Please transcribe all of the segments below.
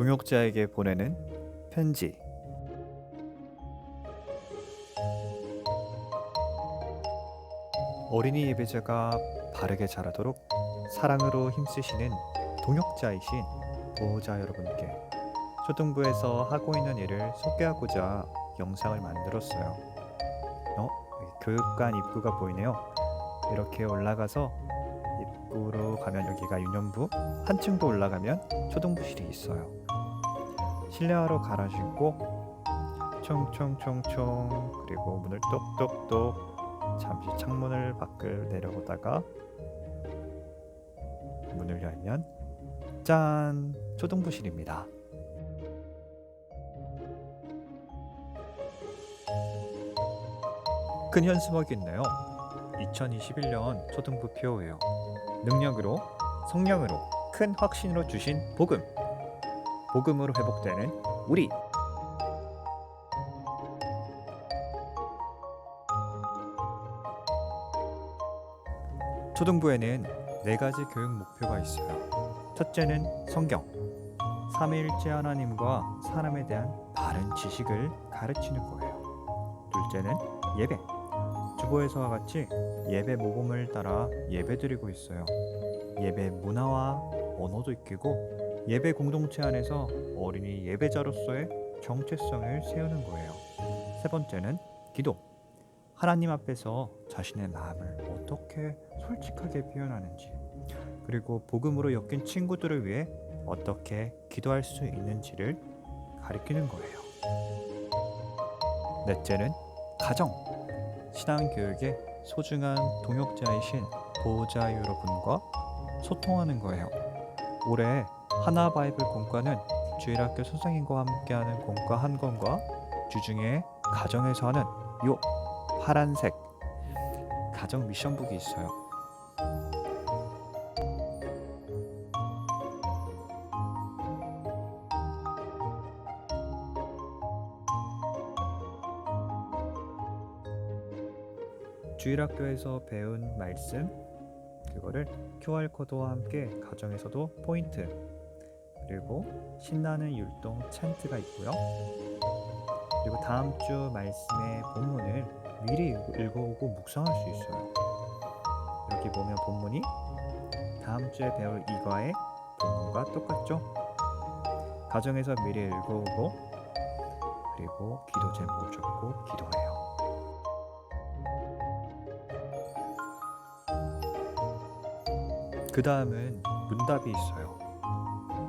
동역자에게 보내는 편지. 어린이 예배자가 바르게 자라도록 사랑으로 힘쓰시는 동역자이신 보호자 여러분께 초등부에서 하고 있는 일을 소개하고자 영상을 만들었어요. 어? 교육관 입구가 보이네요. 이렇게 올라가서 입구로 가면 여기가 유년부, 한층 더 올라가면 초등부실이 있어요. 실내화로 갈아 신고 총총총총 그리고 문을 똑똑똑 잠시 창문을 밖을 내려보다가 문을 열면 짠 초등부실입니다. 큰 현수막이 있네요. 2021년 초등부 표예요. 능력으로 성령으로 큰 확신으로 주신 복음. 복음으로 회복되는 우리. 초등부에는 네 가지 교육 목표가 있어요. 첫째는 성경. 삼위일체 하나님과 사람에 대한 바른 지식을 가르치는 거예요. 둘째는 예배. 주보에서와 같이 예배 모범을 따라 예배드리고 있어요. 예배 문화와 언어도 익히고 예배 공동체 안에서 어린이 예배자로서의 정체성을 세우는 거예요. 세 번째는 기도. 하나님 앞에서 자신의 마음을 어떻게 솔직하게 표현하는지, 그리고 복음으로 엮인 친구들을 위해 어떻게 기도할 수 있는지를 가리키는 거예요. 넷째는 가정. 신앙교육의 소중한 동역자이신 보호자 여러분과 소통하는 거예요. 올해 하나 바이블 공과는 주일학교 선생님과 함께하는 공과 한 권과 주중에 가정에서 하는 요 파란색 가정 미션북이 있어요. 주일학교에서 배운 말씀 그거를 QR 코드와 함께 가정에서도 포인트 그리고 신나는 율동 찬트가 있고요. 그리고 다음 주 말씀의 본문을 미리 읽- 읽어보고 묵상할 수 있어요. 이렇게 보면 본문이 다음 주에 배울 이과의 본문과 똑같죠? 가정에서 미리 읽어보고 그리고 기도 제목을 적고 기도해요. 그 다음은 문답이 있어요.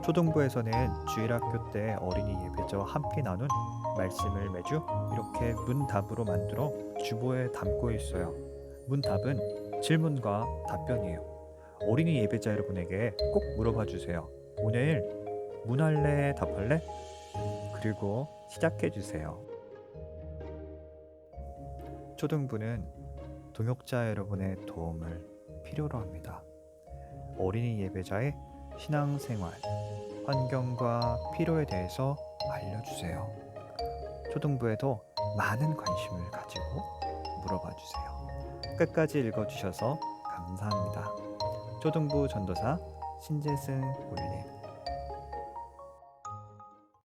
초등부에서는 주일학교 때 어린이 예배자와 함께 나눈 말씀을 매주 이렇게 문답으로 만들어 주보에 담고 있어요. 문답은 질문과 답변이에요. 어린이 예배자 여러분에게 꼭 물어봐 주세요. 오늘 문할래 답할래? 그리고 시작해 주세요. 초등부는 동역자 여러분의 도움을 필요로 합니다. 어린이 예배자의 신앙생활, 환경과 필요에 대해서 알려주세요. 초등부에도 많은 관심을 가지고 물어봐 주세요. 끝까지 읽어주셔서 감사합니다. 초등부 전도사 신재승 올림